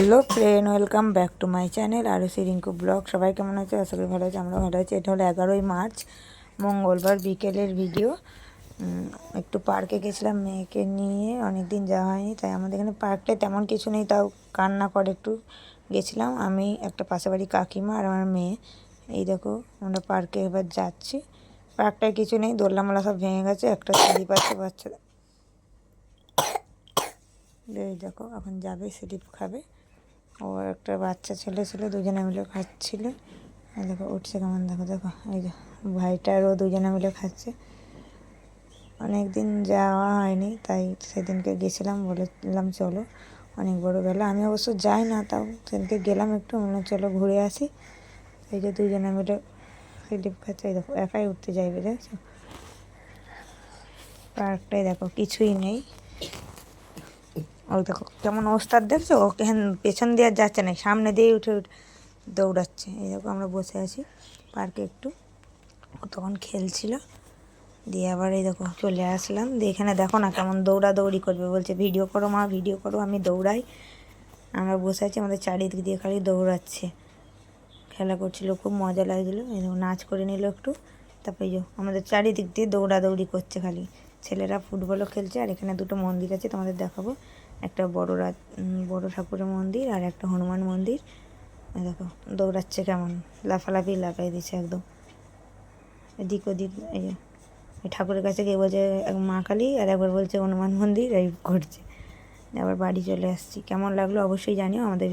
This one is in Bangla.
Hello friend, welcome back to my channel আরও রিঙ্কু ব্লগ। সবাই কেমন আছে? আশা করি ভালো আছে আমরা ভালো আছি। এটা হলো এগারোই মার্চ, মঙ্গলবার বিকেলের ভিডিও। একটু পার্কে গেছিলাম মেয়েকে নিয়ে অনেক দিন যাওয়া হয়নি, তাই আমাদের এখানে পার্কটায় তেমন কিছু নেই, তাও কান্না করে একটু গেছিলাম। আমি একটা পাশে বাড়ি কাকিমা আর আমার মেয়ে। এই দেখো, আমরা পার্কে এবার যাচ্ছি। পার্কটায় কিছু নেই দোল্লামোলা সব ভেঙে গেছে, একটা সিঁড়ি পাচ্ছে বাচ্চাদের। এই দেখো, এখন যাবে, স্লিপ খাবে। ও একটা বাচ্চা ছেলে ছিল, দুজনে মিলে খাচ্ছিল। দেখো, উঠছে কেমন, দেখো দেখো, এই যে ভাইটারও দুজনে মিলে খাচ্ছে। অনেক দিন যাওয়া হয়নি, তাই সেদিনকে গেছিলাম, বলেছিলাম চলো, অনেক বড় বেলা। আমি অবশ্য যাই না, তাও সেদিনকে গেলাম একটু, মনে চলো ঘুরে আসি। এই যে দুজনে মিলে স্লিপ খাচ্ছে, এই দেখো, একাই উঠতে যাইবে দেখছ পার্কটাই দেখো, কিছুই নেই। ওই দেখো, কেমন ওস্তাদ দেখছ? ওকে পেছন দিয়ে যাচ্ছে না, সামনে দিয়ে উঠে উঠে দৌড়াচ্ছে। এই দেখো আমরা বসে আছি পার্কে একটু। ও তখন খেলছিল। দিয়ে আবার এই দেখো চলে আসলাম। দিয়ে এখানে দেখো না কেমন দৌড়াদৌড়ি করবে। বলছে, ভিডিও করো মা, ভিডিও করো, আমি দৌড়াই। আমরা বসে আছি, আমাদের চারিদিক দিয়ে খালি দৌড়াচ্ছে। খেলা করছিল, খুব মজা লাগছিল। এই দেখো নাচ করে নিল একটু। তারপরে যে আমাদের চারিদিক দিয়ে দৌড়াদৌড়ি করছে খালি। ছেলেরা ফুটবলও খেলছে, আর এখানে দুটো মন্দির আছে, তোমাদের দেখাবো। একটা বড় রাত বড় ঠাকুরের মন্দির আর একটা হনুমান মন্দির। দেখো, দৌড়াচ্ছে কেমন, লাফালাফি লাফাই দিচ্ছে একদম। এদিক ওদিক, এই ঠাকুরের কাছে গিয়ে বলছে, এক মা কালী আর একবার বলছে হনুমান মন্দির, এই ঘুরছে আবার বাড়ি চলে আসছি। কেমন লাগল অবশ্যই জানিও আমাদের